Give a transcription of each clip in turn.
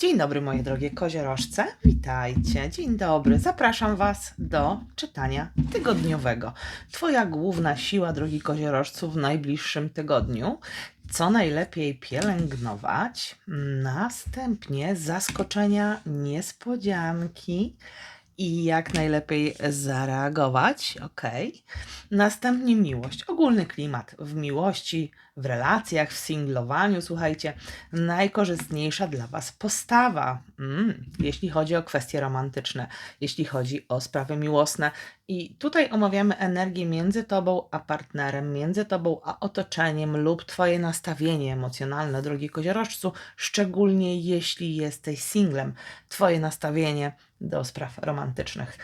Dzień dobry, moje drogie koziorożce. Witajcie. Dzień dobry. Zapraszam Was do czytania tygodniowego. Twoja główna siła, drogi koziorożcu, w najbliższym tygodniu. Co najlepiej pielęgnować, następnie zaskoczenia, niespodzianki i jak najlepiej zareagować. Ok. Następnie miłość, ogólny klimat w miłości, w relacjach, w singlowaniu. Słuchajcie, najkorzystniejsza dla Was postawa, mm, jeśli chodzi o kwestie romantyczne, jeśli chodzi o sprawy miłosne. I tutaj omawiamy energię między Tobą a partnerem, między Tobą a otoczeniem lub Twoje nastawienie emocjonalne, drogi koziorożcu, szczególnie jeśli jesteś singlem. Twoje nastawienie do spraw romantycznych.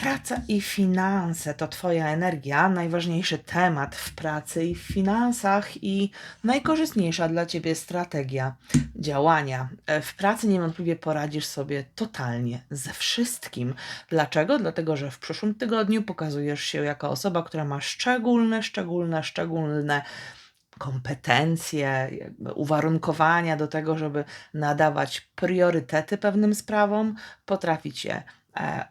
Praca i finanse to Twoja energia, najważniejszy temat w pracy i w finansach i najkorzystniejsza dla Ciebie strategia działania. E, W pracy niewątpliwie poradzisz sobie totalnie ze wszystkim. Dlaczego? Dlatego, że w przyszłym tygodniu pokazujesz się jako osoba, która ma szczególne, szczególne, szczególne kompetencje, uwarunkowania do tego, żeby nadawać priorytety pewnym sprawom, potrafić je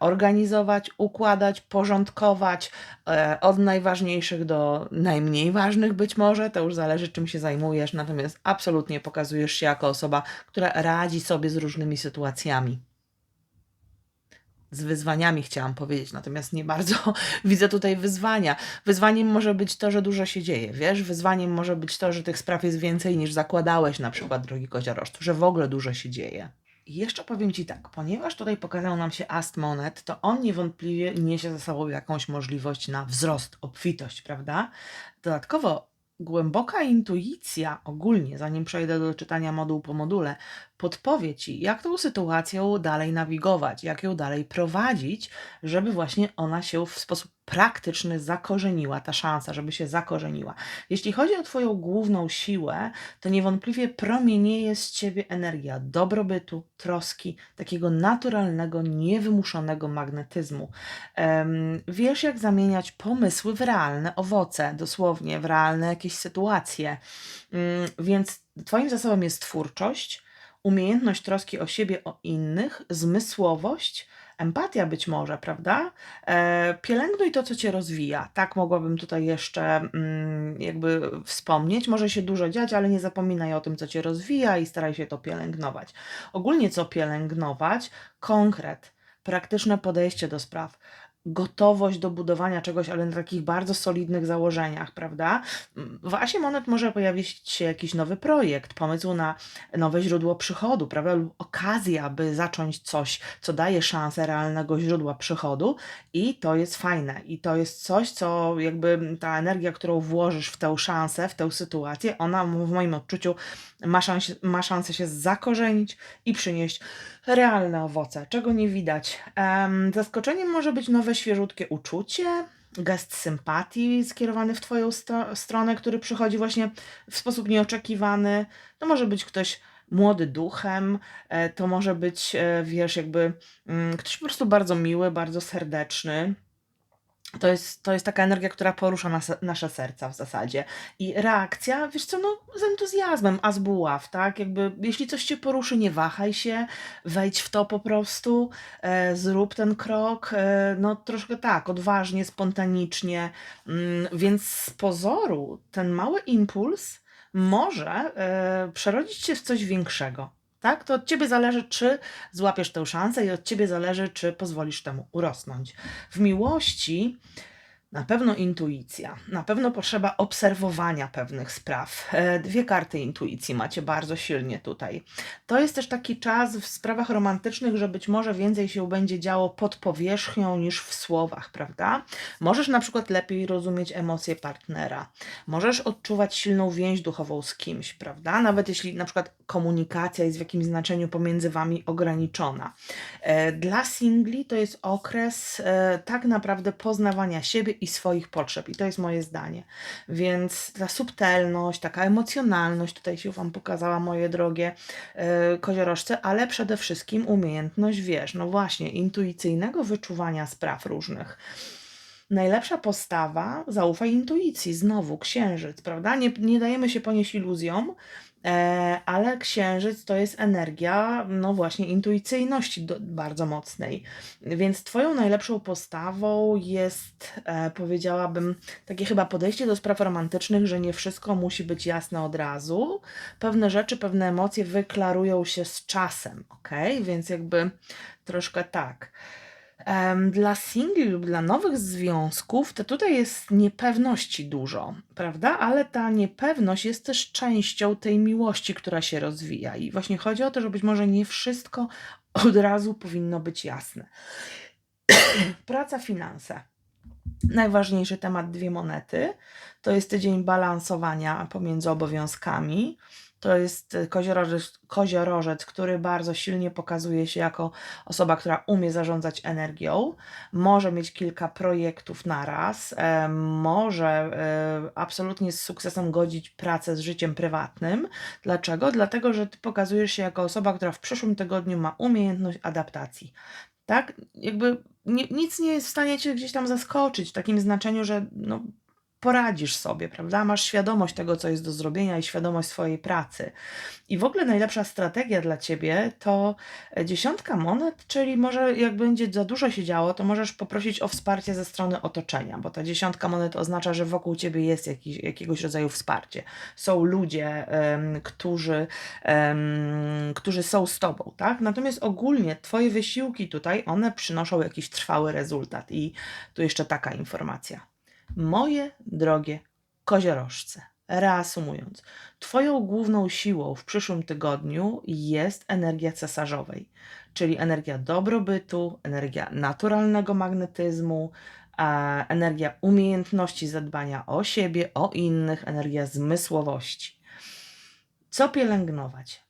organizować, układać, porządkować e, od najważniejszych do najmniej ważnych być może, to już zależy czym się zajmujesz, natomiast absolutnie pokazujesz się jako osoba, która radzi sobie z różnymi sytuacjami z wyzwaniami chciałam powiedzieć, natomiast nie bardzo widzę tutaj wyzwania. Wyzwaniem może być to, że dużo się dzieje, wiesz? Wyzwaniem może być to, że tych spraw jest więcej niż zakładałeś, na przykład, drogi koziorożcu, że w ogóle dużo się dzieje. I jeszcze powiem Ci tak, ponieważ tutaj pokazał nam się ast monet, to on niewątpliwie niesie ze sobą jakąś możliwość na wzrost, obfitość, prawda? Dodatkowo głęboka intuicja ogólnie, zanim przejdę do czytania moduł po module, podpowie Ci, jak tą sytuacją dalej nawigować, jak ją dalej prowadzić, żeby właśnie ona się w sposób praktyczny zakorzeniła, ta szansa, żeby się zakorzeniła. Jeśli chodzi o Twoją główną siłę, to niewątpliwie promienieje z Ciebie energia dobrobytu, troski, takiego naturalnego, niewymuszonego magnetyzmu. Wiesz, jak zamieniać pomysły w realne owoce, dosłownie w realne jakieś sytuacje. Mm, Więc Twoim zasobem jest twórczość, umiejętność troski o siebie, o innych, zmysłowość, empatia być może, prawda? E, pielęgnuj to, co cię rozwija. Tak mogłabym tutaj jeszcze mm, jakby wspomnieć. Może się dużo dziać, ale nie zapominaj o tym, co cię rozwija i staraj się to pielęgnować. Ogólnie co pielęgnować? Konkret, praktyczne podejście do spraw gotowość do budowania czegoś, ale na takich bardzo solidnych założeniach, prawda? W Asie Monet może pojawić się jakiś nowy projekt, pomysł na nowe źródło przychodu, prawda? Lub okazja, by zacząć coś, co daje szansę realnego źródła przychodu i to jest fajne. I to jest coś, co jakby ta energia, którą włożysz w tę szansę, w tę sytuację, ona w moim odczuciu ma szansę, ma szansę się zakorzenić i przynieść realne owoce, czego nie widać. Em, zaskoczeniem może być nowe, świeżutkie uczucie, gest sympatii skierowany w Twoją sto- stronę, który przychodzi właśnie w sposób nieoczekiwany. To może być ktoś młody duchem, e, to może być, e, wiesz, jakby mm, ktoś po prostu bardzo miły, bardzo serdeczny. To jest, to jest taka energia, która porusza nas, nasze serca w zasadzie. I reakcja, wiesz co, no z entuzjazmem, as buław, tak? Jakby, jeśli coś cię poruszy, nie wahaj się, wejdź w to po prostu, e, zrób ten krok, e, no troszkę tak, odważnie, spontanicznie. Mm, więc z pozoru ten mały impuls może e, przerodzić się w coś większego. Tak? To od ciebie zależy, czy złapiesz tę szansę, i od ciebie zależy, czy pozwolisz temu urosnąć. W miłości na pewno intuicja, na pewno potrzeba obserwowania pewnych spraw. E, Dwie karty intuicji macie bardzo silnie tutaj. To jest też taki czas w sprawach romantycznych, że być może więcej się będzie działo pod powierzchnią niż w słowach, prawda? Możesz na przykład lepiej rozumieć emocje partnera, możesz odczuwać silną więź duchową z kimś, prawda? Nawet jeśli na przykład komunikacja jest w jakimś znaczeniu pomiędzy wami ograniczona. E, Dla singli to jest okres e, tak naprawdę poznawania siebie i swoich potrzeb, i to jest moje zdanie. Więc ta subtelność, taka emocjonalność tutaj się Wam pokazała, moje drogie e, koziorożce, ale przede wszystkim umiejętność, wiesz, no właśnie, intuicyjnego wyczuwania spraw różnych. Najlepsza postawa, zaufaj intuicji, znowu księżyc, prawda? Nie, nie dajemy się ponieść iluzjom, e, ale księżyc to jest energia, no właśnie, intuicyjności do, bardzo mocnej. Więc Twoją najlepszą postawą jest, e, powiedziałabym, takie chyba podejście do spraw romantycznych, że nie wszystko musi być jasne od razu. Pewne rzeczy, pewne emocje wyklarują się z czasem, ok? Więc jakby troszkę tak. Dla singli lub dla nowych związków, to tutaj jest niepewności dużo, prawda? Ale ta niepewność jest też częścią tej miłości, która się rozwija. I właśnie chodzi o to, że być może nie wszystko od razu powinno być jasne. Praca, finanse. Najważniejszy temat dwie monety. To jest tydzień balansowania pomiędzy obowiązkami. To jest e, koziorożec, koziorożec, który bardzo silnie pokazuje się jako osoba, która umie zarządzać energią, może mieć kilka projektów naraz, e, może e, absolutnie z sukcesem godzić pracę z życiem prywatnym. Dlaczego? Dlatego, że ty pokazujesz się jako osoba, która w przyszłym tygodniu ma umiejętność adaptacji. Tak? Jakby ni nic nie jest w stanie cię gdzieś tam zaskoczyć w takim znaczeniu, że no, poradzisz sobie, prawda? Masz świadomość tego, co jest do zrobienia i świadomość swojej pracy. I w ogóle najlepsza strategia dla ciebie to e, dziesiątka monet, czyli może jak będzie za dużo się działo, to możesz poprosić o wsparcie ze strony otoczenia, bo ta dziesiątka monet oznacza, że wokół ciebie jest jakiś, jakiegoś rodzaju wsparcie. Są ludzie, em, którzy, em, którzy są z tobą, tak? Natomiast ogólnie twoje wysiłki tutaj, one przynoszą jakiś trwały rezultat. I tu jeszcze taka informacja. Moje drogie koziorożce, reasumując, Twoją główną siłą w przyszłym tygodniu jest energia cesarzowej, czyli energia dobrobytu, energia naturalnego magnetyzmu, energia umiejętności zadbania o siebie, o innych, energia zmysłowości. Co pielęgnować?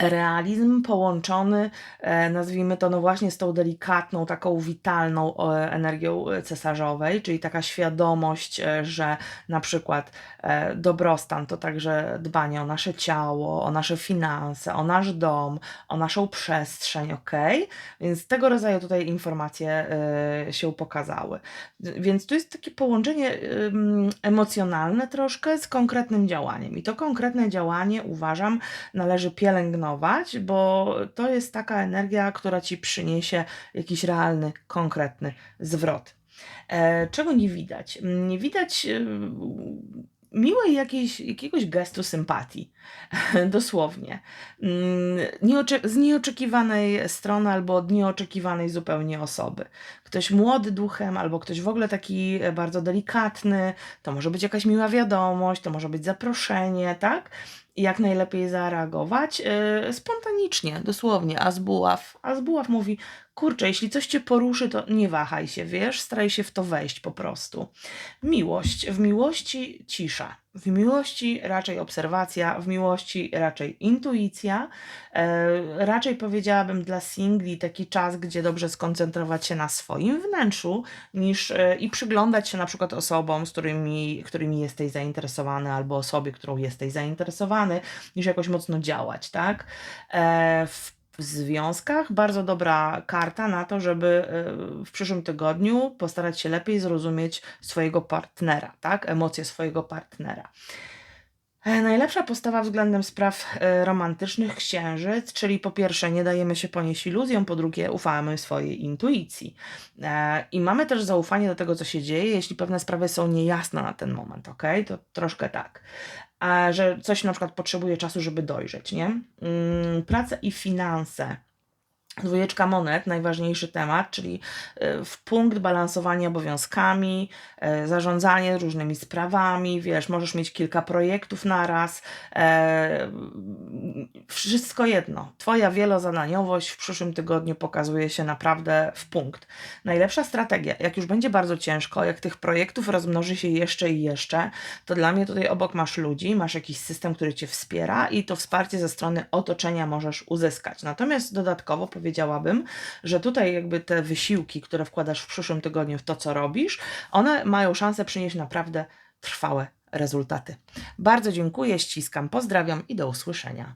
Realizm połączony, e, nazwijmy to, no właśnie z tą delikatną, taką witalną e, energią cesarzowej, czyli taka świadomość, e, że na przykład dobrostan to także dbanie o nasze ciało, o nasze finanse, o nasz dom, o naszą przestrzeń, ok? Więc tego rodzaju tutaj informacje się pokazały. Więc tu jest takie połączenie emocjonalne troszkę z konkretnym działaniem. I to konkretne działanie uważam należy pielęgnować bo to jest taka energia, która ci przyniesie jakiś realny, konkretny zwrot. E, czego nie widać? Nie widać e, miłej jakiejś, jakiegoś gestu sympatii, dosłownie. Mm, z nieoczekiwanej strony albo od nieoczekiwanej zupełnie osoby. Ktoś młody duchem, albo ktoś w ogóle taki bardzo delikatny, to może być jakaś miła wiadomość, to może być zaproszenie, tak? Jak najlepiej zareagować yy, spontanicznie, dosłownie. Azbuław. Azbuław mówi, kurczę, jeśli coś cię poruszy, to nie wahaj się, wiesz, staraj się w to wejść po prostu. Miłość. W miłości cisza. W miłości raczej obserwacja, w miłości raczej intuicja. E, raczej powiedziałabym dla singli taki czas, gdzie dobrze skoncentrować się na swoim wnętrzu niż e, i przyglądać się na przykład osobom, z którymi, którymi jesteś zainteresowany, albo osobie, którą jesteś zainteresowany, niż jakoś mocno działać, tak? E, w w związkach bardzo dobra karta na to, żeby y, w przyszłym tygodniu postarać się lepiej zrozumieć swojego partnera, tak? Emocje swojego partnera. E, najlepsza postawa względem spraw e, romantycznych księżyc, czyli po pierwsze nie dajemy się ponieść iluzjom, po drugie ufamy swojej intuicji. E, I mamy też zaufanie do tego, co się dzieje, jeśli pewne sprawy są niejasne na ten moment, ok? To troszkę tak że coś na przykład potrzebuje czasu, żeby dojrzeć, nie? Mm, praca i finanse Dwójeczka monet, najważniejszy temat, czyli e, w punkt balansowania obowiązkami, e, zarządzanie różnymi sprawami, wiesz, możesz mieć kilka projektów naraz, e, wszystko jedno. Twoja wielozadaniowość w przyszłym tygodniu pokazuje się naprawdę w punkt. Najlepsza strategia, jak już będzie bardzo ciężko, jak tych projektów rozmnoży się jeszcze i jeszcze, to dla mnie tutaj obok masz ludzi, masz jakiś system, który Cię wspiera i to wsparcie ze strony otoczenia możesz uzyskać. Natomiast dodatkowo powiedziałabym, że tutaj jakby te wysiłki, które wkładasz w przyszłym tygodniu w to, co robisz, one mają szansę przynieść naprawdę trwałe rezultaty. Bardzo dziękuję, ściskam, pozdrawiam i do usłyszenia.